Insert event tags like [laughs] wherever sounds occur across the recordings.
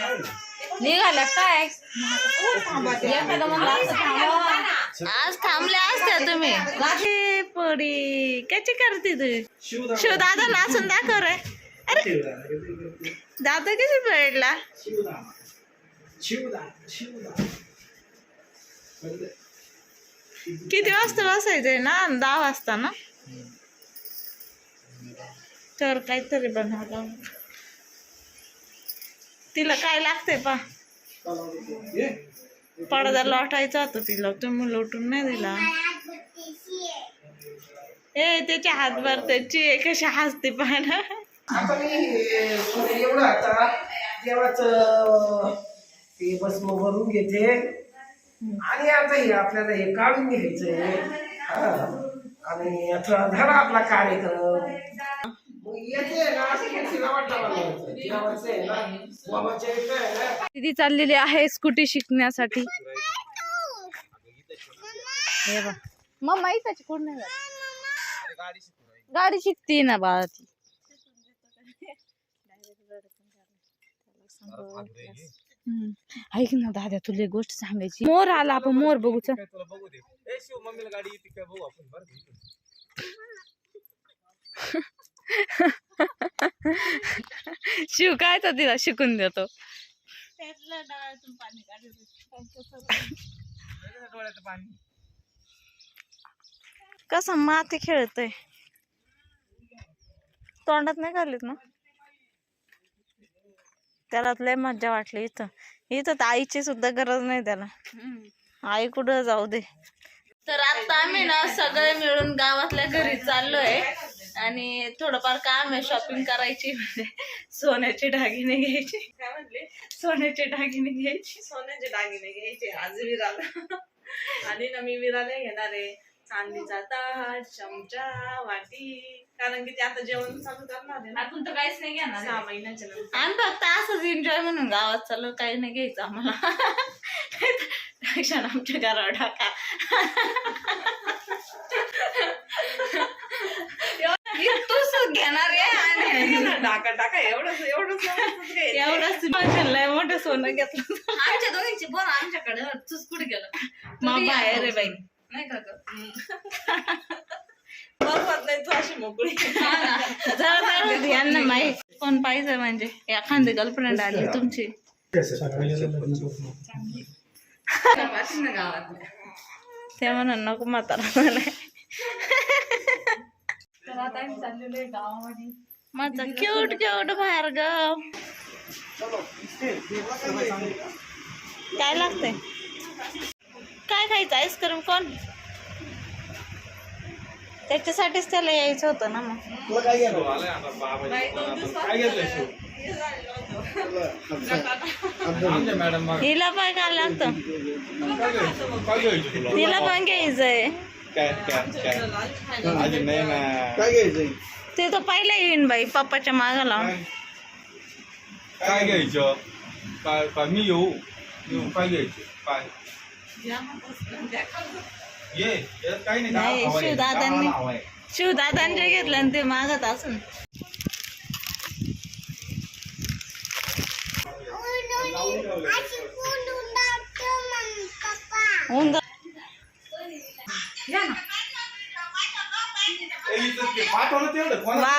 निघाल्या काय? एखादं म्हणलं असं थांबवा. आज थांबल्या असत्या तुम्ही. गाठी पडी. कशी करते तू? शिव दादा नाचून दाखव रे. अरे दादा कशी पडला? किती वाजता बसायचंय ना? दहा वाजता ना? तर काहीतरी बनवलं. तिला काय लागते पा पडदा लोटायचा होता तिला तुम्ही लोटून नाही दिला. ए त्याच्या हात त्याची कशी हसते पण एवढं आता देवाचं ते भस्म भरून घेते. आणि आता हे आपल्याला हे काढून घ्यायचंय. आणि आता आपला कार्यक्रम. मग येते. दिदी चाललेली आहे स्कूटी शिकण्यासाठी हे बघ मम्मा इथं कोण नाही. गाडी शिकते ना बाळा ती हम्म. ऐक ना दादा तुला गोष्ट सांगायची मोर आला आपण मोर बघू चल. [laughs] [laughs] शिव काय तर तिला शिकून देतो. कसं माती खेळतय. तोंडात नाही घालीत ना? त्याला लय मज्जा वाटली इथं. इथं तर आईची सुद्धा गरज नाही त्याला. आई कुठं जाऊ दे. तर आता आम्ही ना सगळे मिळून चाललोय आणि थोडंफार काम आहे शॉपिंग करायची. म्हणजे सोन्याचे दागिने घ्यायचे. काय म्हणले? सोन्याचे दागिने घ्यायचे. सोन्याचे दागिने घ्यायचे. आज विराला. आणि ना मी विराला घेणार आहे. चांदीचा ताट चमचा वाटी. कारण की ते आता जेवण चालू करणार आहे ना. आपण तर काहीच नाही घेणार सहा महिन्याच्या नंतर. आम्ही फक्त असंच एन्जॉय म्हणून गावात चाललो काही नाही घ्यायचं आम्हाला. [laughs] क्षण आमच्या घरावर टाका. [laughs] तूच घेणार आहे आणि [laughs] टाका टाका एवढंच एवढंच एवढंच घ्यायचं. एवढंच माझ्या मोठं सोनं घेतलं. आमच्या दोघींची बोल आमच्याकडे. तूच कुठे गेलं? मग बाहेर आहे बाई. नाही का नाही [laughs] तू अशी मोकळी. जरा जरा यांना माहीत कोण पाहिजे म्हणजे? एखादी गर्लफ्रेंड आली तुमची. [laughs] ते म्हणून नको म्हातारा चाललेलो आहे गावामध्ये. माझं क्यूट क्यूट बाहेर काय लागतंय? काय खायचं? आईस्क्रीम कोण? त्याच्यासाठीच त्याला यायचं होतं ना मग. हिला पण काय लागतं? तिला पण घ्यायचंय. काय काय काय अजून नाही ना काय घ्यायचंय ते तर पहिला येईन बाई पप्पाच्या मागं लावून काय काय घ्यायचं काय काय मी येऊ येऊ काय घ्यायचं काय ये यात काही नाही नाही, गावाला. शिवदादांनी-. शिवदादांचे घेतलं आणि ते मागत असून उंदर ए, इथं ते पाठवलं तेवढं कोणाला? वा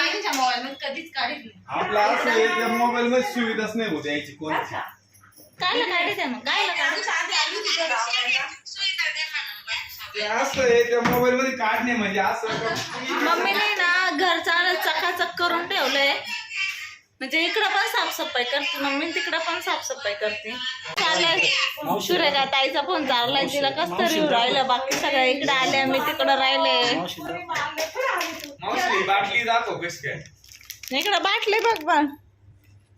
आमच्या मोबाईल मध्ये कधीच काढीत नाही आपलं असं आहे त्या मोबाईल मध्ये सुविधाच नाही होत यायची कोणाची कायला काढते मग? कायला काढ ते असं आहे त्या मोबाईल मध्ये काढणे म्हणजे असं [laughs] मम्मीने ना घर चांगलं चकाचक करून ठेवलंय. म्हणजे इकडं पण साफसफाई करते मम्मी तिकडं पण साफसफाई करते. चाललंय. सुरेखा ताईचा फोन चाललाय तिला कस तरी राहिलं बाकी सगळ्या इकडे आल्या मी तिकडं राहिले. मावशी बाटली दाखव कशी काय इकडं बाटले बघ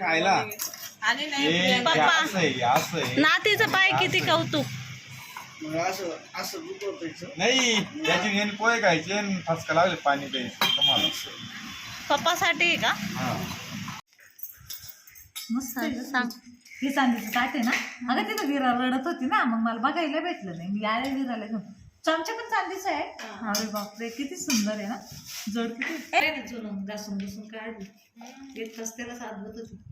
खायला? नातीचं पाय किती कौतुक. नाही त्याची नेहमी पोहे खायचे फसका लावले पाणी प्यायचं. पप्पासाठी आहे का. सांग. ही चांदीचं ताट आहे ना? अगं तिथं विरा रडत होती ना मग मला बघायला भेटलं नाही. मी आले विराला घेऊन. चमचा पण चांदीचा आहे. अरे बापरे किती सुंदर आहे ना? जड किती? घासून घासून काढली. एक तास त्याला साधवत होती.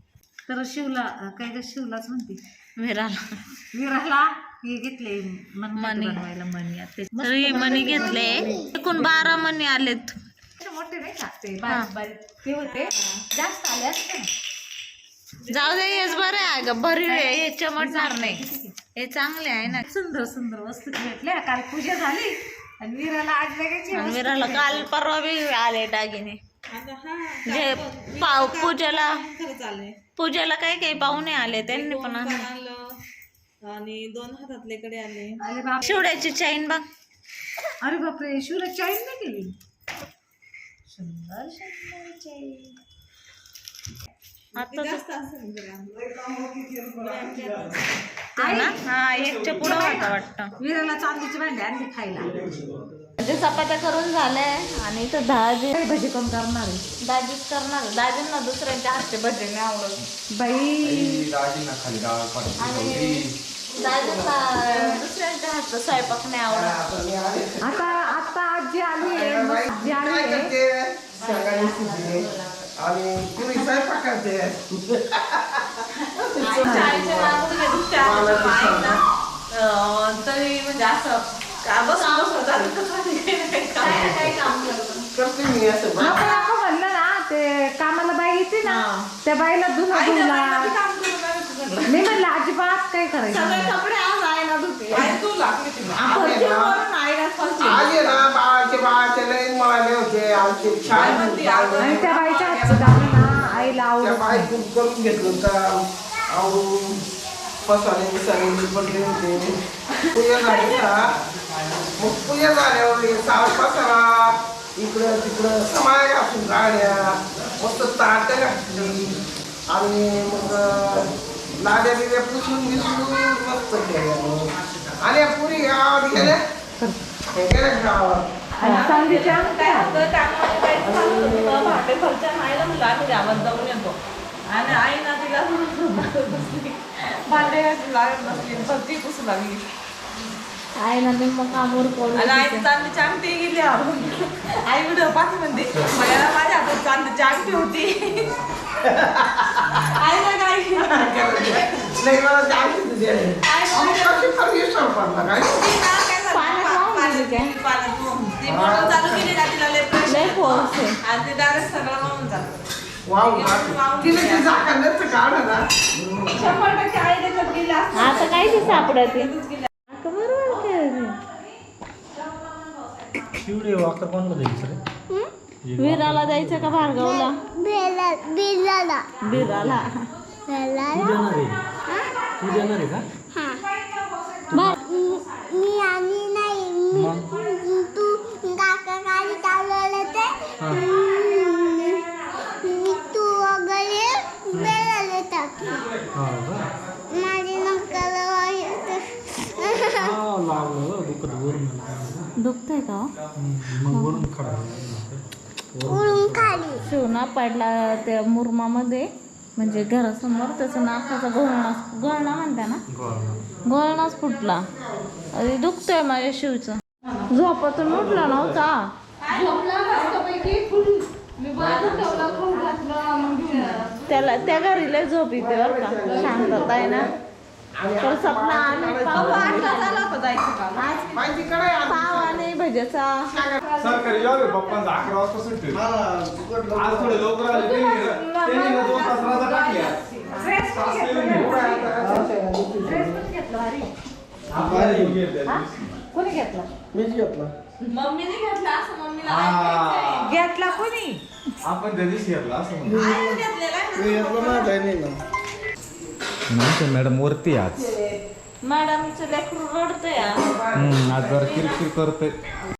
तर शिवला काय ग शिवलाच म्हणते. विराला. विराला हे घेतले मन. बनवायला तरी मणी घेतले. एकूण बारा मणी आलेत. मोठे मोठे नाही का? ते बारीक बारीक. ते होते. जास्त आले असते जाऊ दे हेच बरे आहे ग भरीव आहे हे चमटणार नाही. हे चांगले आहे ना. सुंदर सुंदर वस्तू भेटल्या. काल पूजा झाली आणि विराला आज आणि विराला काल परवा बी आले दागिने. हा जे पाव पूजेला पूजेला काही काही पाहुणे आले त्यांनी पण आणले. आणि दोन हातातले कडे आले अरे बाप. शिवड्याची चैन बघ. अरे बापरे शिवला चॉईस नाही केली. सुंदर सुंदर चॉईस आता हा एकच्या पुढं होता वाटतं विराला चांदीची भांडी आणली खायला म्हणजे चपात्या करून झाल्या आणि इथं दहाजी काय भजी कोण करणार आहे दाजीच करणार दाजींना दुसऱ्यांच्या हातचे भजे नाही आवडत बाई पाठवली दाजींना दुसऱ्यांच्या हातचा स्वयंपाक नाही आवडत आता आता आजी आली आजी आली आणि स्वयंपाक करते. तरी म्हणजे असं का बसून बसून जातं काय काम करतो? करते मी असं बघ. आपण आपण म्हणलं ना ते कामाला बाई येते ना त्या बाईला धुणं धुवला काम करून मी म्हणलं अजिबात काय करायचं ना आई. आज बाळाचे बाळाचे लई मळाले होते आमचे छान आणि त्या बाईच्या हातचं काम ना आईला त्या आवडत बाई नाही. खूप करून घेतलं होतं आवडून पसाने बिसाने पडले होते पूजा झाली का मग पूजा झाल्यावर हे पसारा इकडं तिकडं समाय घासून गाड्या मस्त ताट घातली आणि मग लाड्या बिड्या पुसून बिसून मस्त केल्या मग. आणि या पुरी गावात गेल्या? हे गेल्या गावात काय होतं फरच्या आईला म्हणलं आम्ही गावात जाऊन येतो. आणि आई ना तिला बसली. भांडे लागत बसली. भरती पुसू लागली. आईला निम्म कामावर पडून आणि आई चांदीची अंगठी गेली आई व्हिडिओ पाहते म्हणते. मला माझ्या हातात चांदीची अंगठी होती. काय [laughs] नाही मला जायचं कशी परमेश्वर पडला काय ती ते ते. आता ती सापडत विराला द्यायचं का भार्गवला? बिराला तू देणार आहे तू देणार आहे का? मी आणि नाही मी- तू काका गाडी चालवलं ते हा. मी तू वगैरे बेलाले टाकली हा माझी नकल हा लागलं दुखत वरून. दुखतंय का हो? मग वरून खाली शिवना पडला त्या मुरमामध्ये. म्हणजे घरासमोर त्याचं नाकाचा गोळणा गोळणा म्हणता ना? गोळणाच फुटला. अरे दुखतोय माझ्या शिवचं. झोपातून उठला नव्हता. त्याला त्या घरी लय झोप येते बरं का. शांतता आहे ना? तर सपना आणि पाव. माहिती कडे पाव आणि भज्याचा. सरकारी जॉब आहे पप्पांचा अकरा वाजता सुट्टी आज थोडे लवकर आले त्यांनी त्यांनी ना दोन तास रजा टाकली आज. तास केली नाही. भारी गेली त्या दिवशी. कोणी घेतला? मीच घेतला. मम्मीने घेतला असं मम्मीला हा. घेतला कोणी? आपण त्या दिवशी घेतला असं घेतलेला घेतला नाही ना नाही मॅडम वरती आज. मॅडमचं लेकरू रडतंय. हम्म, आज जरा किरकिर करते